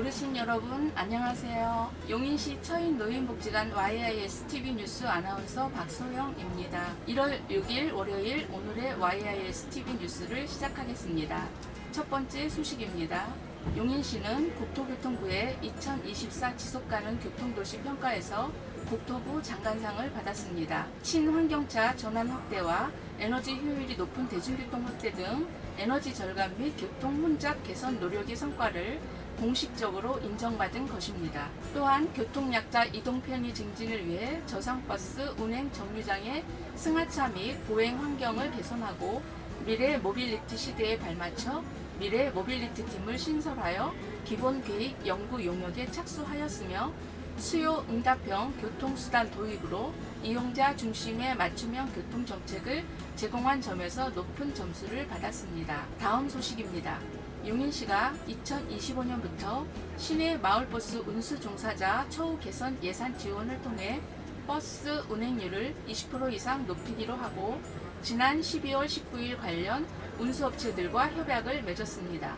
어르신 여러분 안녕하세요. 용인시 처인 노인복지관 YIS TV 뉴스 아나운서 박소영입니다. 1월 6일 월요일 오늘의 YIS TV 뉴스를 시작하겠습니다. 첫 번째 소식입니다. 용인시는 국토교통부의 2024 지속가능 교통도시 평가에서 국토부 장관상을 받았습니다. 친환경차 전환 확대와 에너지 효율이 높은 대중교통 확대 등 에너지 절감 및 교통 혼잡 개선 노력의 성과를 공식적으로 인정받은 것입니다. 또한 교통약자 이동 편의 증진을 위해 저상버스 운행 정류장의 승하차 및 보행 환경을 개선하고 미래 모빌리티 시대에 발맞춰 미래 모빌리티 팀을 신설하여 기본 계획 연구 용역에 착수하였으며 수요 응답형 교통수단 도입으로 이용자 중심의 맞춤형 교통 정책을 제공한 점에서 높은 점수를 받았습니다. 다음 소식입니다. 용인시가 2025년부터 시내 마을버스 운수 종사자 처우 개선 예산 지원을 통해 버스 운행률을 20% 이상 높이기로 하고 지난 12월 19일 관련 운수업체들과 협약을 맺었습니다.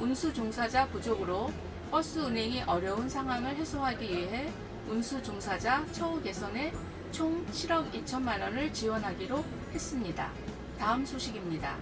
운수 종사자 부족으로 버스 운행이 어려운 상황을 해소하기 위해 운수 종사자 처우 개선에 총 7억 2천만 원을 지원하기로 했습니다. 다음 소식입니다.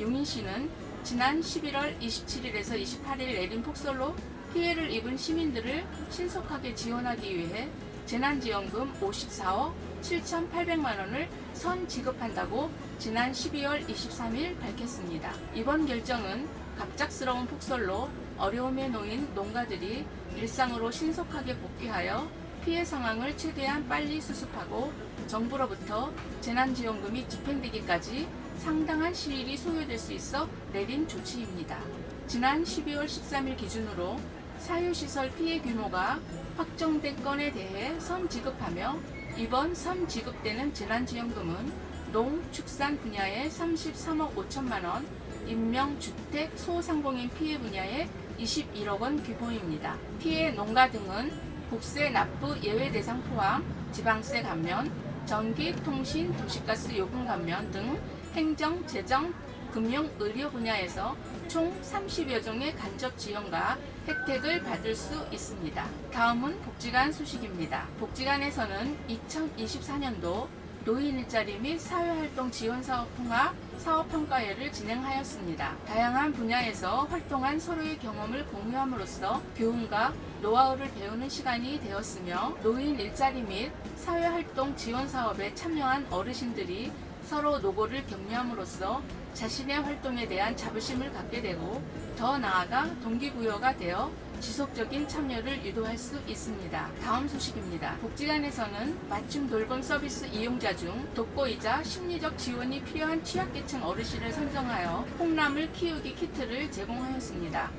용인시는 지난 11월 27일에서 28일 내린 폭설로 피해를 입은 시민들을 신속하게 지원하기 위해 재난지원금 54억 7,800만 원을 선 지급한다고 지난 12월 23일 밝혔습니다. 이번 결정은 갑작스러운 폭설로 어려움에 놓인 농가들이 일상으로 신속하게 복귀하여 피해 상황을 최대한 빨리 수습하고 정부로부터 재난지원금이 집행되기까지 상당한 시일이 소요될 수 있어 내린 조치입니다. 지난 12월 13일 기준으로 사유시설 피해 규모가 확정된 건에 대해 선 지급하며 이번 선 지급되는 재난지원금은 농, 축산 분야에 33억 5천만 원, 인명, 주택, 소상공인 피해 분야에 21억 원 규모입니다. 피해 농가 등은 국세 납부 예외 대상 포함, 지방세 감면, 전기, 통신, 도시가스 요금 감면 등 행정, 재정, 금융, 의료 분야에서 총 30여 종의 간접 지원과 혜택을 받을 수 있습니다. 다음은 복지관 소식입니다. 복지관에서는 2024년도 노인 일자리 및 사회활동 지원 사업 통합 사업 평가회를 진행하였습니다. 다양한 분야에서 활동한 서로의 경험을 공유함으로써 교훈과 노하우를 배우는 시간이 되었으며 노인 일자리 및 사회활동 지원 사업에 참여한 어르신들이 서로 노고를 격려함으로써 자신의 활동에 대한 자부심을 갖게 되고 더 나아가 동기부여가 되어 지속적인 참여를 유도할 수 있습니다. 다음 소식입니다. 복지관에서는 맞춤 돌봄 서비스 이용자 중 독거이자 심리적 지원이 필요한 취약계층 어르신을 선정하여 콩나물 키우기 키트를 제공하였습니다.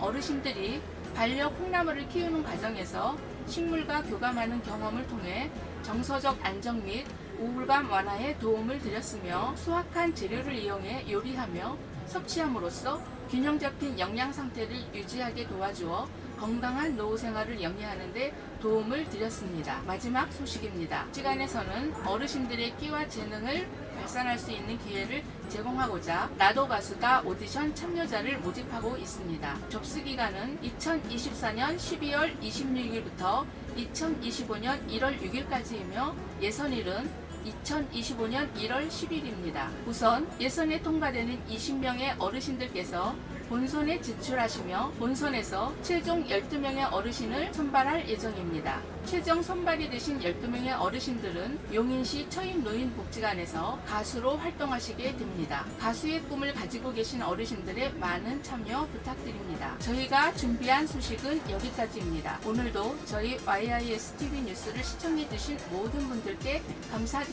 어르신들이 반려 콩나물을 키우는 과정에서 식물과 교감하는 경험을 통해 정서적 안정 및 우울감 완화에 도움을 드렸으며 수확한 재료를 이용해 요리하며 섭취함으로써 균형 잡힌 영양 상태를 유지하게 도와주어 건강한 노후 생활을 영위하는 데 도움을 드렸습니다. 마지막 소식입니다. 시간에서는 어르신들의 끼와 재능을 발산할 수 있는 기회를 제공하고자 나도 가수다 오디션 참여자를 모집하고 있습니다. 접수 기간은 2024년 12월 26일부터 2025년 1월 6일까지이며 예선일은 2025년 1월 10일입니다. 우선 예선에 통과되는 20명의 어르신들께서 본선에 진출하시며 본선에서 최종 12명의 어르신을 선발할 예정입니다. 최종 선발이 되신 12명의 어르신들은 용인시 처임노인복지관에서 가수로 활동하시게 됩니다. 가수의 꿈을 가지고 계신 어르신들의 많은 참여 부탁드립니다. 저희가 준비한 소식은 여기까지입니다. 오늘도 저희 YIS TV 뉴스를 시청해주신 모든 분들께 감사드립니다.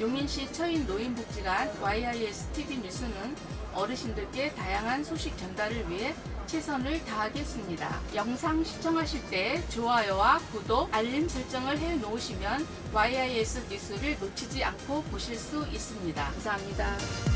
용인시 처임노인복지관 YIS TV 뉴스는 어르신들께 다양한 소식 전달을 위해 최선을 다하겠습니다. 영상 시청하실 때 좋아요와 구독, 알림 설정을 해 놓으시면 YIS 뉴스를 놓치지 않고 보실 수 있습니다. 감사합니다.